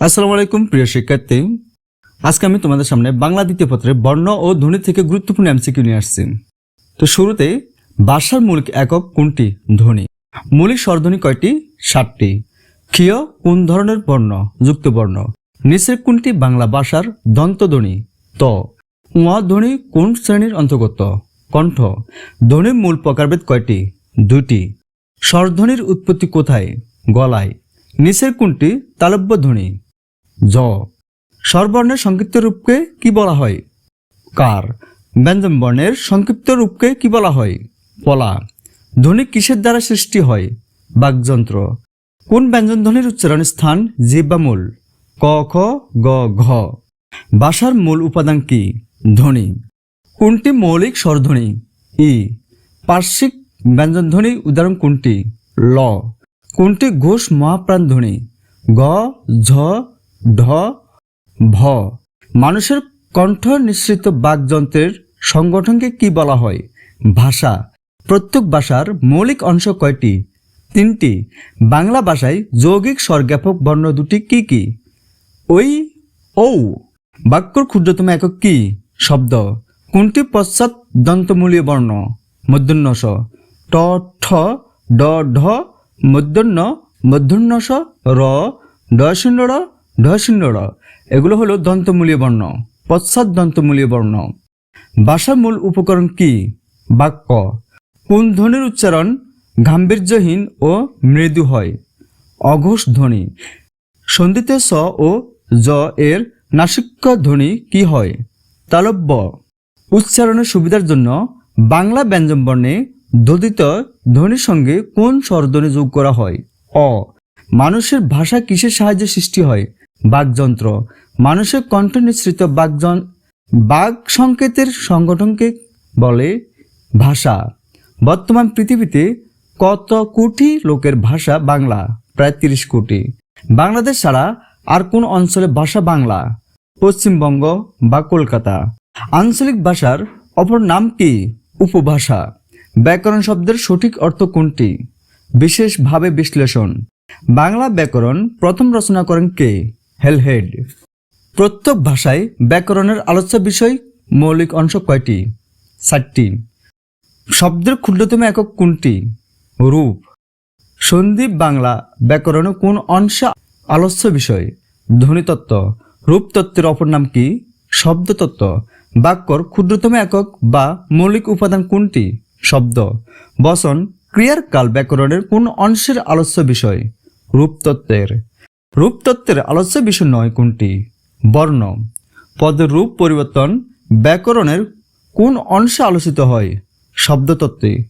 আসসালামু আলাইকুম, প্রিয় শিক্ষার্থী। আজকে আমি তোমাদের সামনে বাংলা দ্বিতীয় পত্রে বর্ণ ও ধ্বনি থেকে গুরুত্বপূর্ণ এমসিকিউ নিয়ে আসছি। তো শুরুতে, ভাষার মৌলিক একক কোনটি? ধ্বনি। মৌলিক স্বরধ্বনি কয়টি? সাতটি। ক্ষীয় কোন ধরনের বর্ণ? যুক্ত বর্ণ। নিচের কোনটি বাংলা ভাষার দন্তধ্বনি? ত। ধ্বনি কোন শ্রেণির অন্তর্গত? কণ্ঠ। ধ্বনির মূল প্রকারভেদ কয়টি? দুটি স্বরধ্বনির উৎপত্তি কোথায়? গলায়। নিচের কোনটি তালব্য ধ্বনি? জ। স্বরবর্ণের সংক্ষিপ্ত রূপকে কি বলা হয়? কার। ব্যঞ্জন বর্ণের সংক্ষিপ্ত রূপকে কি বলা হয়? পলা। ধ্বনি কিসের দ্বারা সৃষ্টি হয়? বাকযন্ত্র। কোন ব্যঞ্জন ধ্বনির উচ্চারণ স্থান জিব্বামূল ক, খ, গ, ঘ। ভাষার মূল উপাদান কি? ধ্বনি। কোনটি মৌলিক স্বরধ্বনি? ই। পার্শ্বিক ব্যঞ্জনধ্বনি উদাহরণ কোনটি? ল। কোনটি ঘোষ মহাপ্রাণ ধ্বনি? গ, ঝ ঢ, ভ। মানুষের কণ্ঠ নিঃসৃত বাকযন্ত্রের সংগঠনকে কি বলা হয়? ভাষা। প্রত্যেক ভাষার মৌলিক অংশ কয়টি? তিনটি। বাংলা ভাষায় যৌগিক স্বরজ্ঞাপক বর্ণ দুটি কি কি? ওই ঔ। বাক্যর ক্ষুদ্রতম একক কি? শব্দ। কোনটি পশ্চাৎ দন্তমূলীয় বর্ণ? মধ্যন্যস। ট, ঠ। ড, ঢ। মধ্যন্য মধ্যন্যস। র। ড, শূন্য, র। ঢ র এগুলো হলো দন্তমূলীয় বর্ণ, পশ্চাৎ দন্তমূলীয় বর্ণ। ভাষার মূল উপকরণ কি? বাক্য। কোন ধ্বনির উচ্চারণ গাম্ভীর্যহীন ও মৃদু হয়? অঘোষ ধ্বনি। সন্ধিতে স ও জ এর নাসিক্য ধ্বনি কি হয়? তালব্য। উচ্চারণের সুবিধার জন্য বাংলা ব্যঞ্জন বর্ণে দোদিত ধ্বনির সঙ্গে কোন স্বরধ্বনি যোগ করা হয়? অ। মানুষের ভাষা কিসের সাহায্যে সৃষ্টি হয়? বাকযন্ত্র মানুষের কণ্ঠ নিঃসৃত বাকজন বাক সংকেতের সংগঠনকে বলে ভাষা। বর্তমান পৃথিবীতে কত কোটি লোকের ভাষা বাংলা? প্রায় তিরিশ কোটি। বাংলাদেশ ছাড়া আর কোন অঞ্চলে ভাষা বাংলা? পশ্চিমবঙ্গ বা কলকাতা। আঞ্চলিক ভাষার অপর নাম কি? উপভাষা। ব্যাকরণ শব্দের সঠিক অর্থ কোনটি? বিশেষভাবে বিশ্লেষণ। বাংলা ব্যাকরণ প্রথম রচনা করেন কে? হেলহেড। প্রত্যেক ভাষায় ব্যাকরণের আলোচ্য বিষয় মৌলিক অংশ কয়টি? ষাটটি শব্দের ক্ষুদ্রতম একক কোনটি? রূপ। সন্দীপ বাংলা ব্যাকরণে কোন অংশে আলস্য বিষয়? ধ্বনিতত্ত্ব। রূপতত্ত্বের অপর নাম কি? শব্দতত্ত্ব। বাক্যর ক্ষুদ্রতম একক বা মৌলিক উপাদান কোনটি? শব্দ। বসন ক্রিয়ার কাল ব্যাকরণের কোন অংশের আলস্য বিষয়? রূপতত্ত্বের রূপতত্ত্বের আলোচ্য বিষয় নয় কোনটি? বর্ণ। পদের রূপ পরিবর্তন, ব্যাকরণের কোন অংশে আলোচিত হয়? শব্দতত্ত্বে।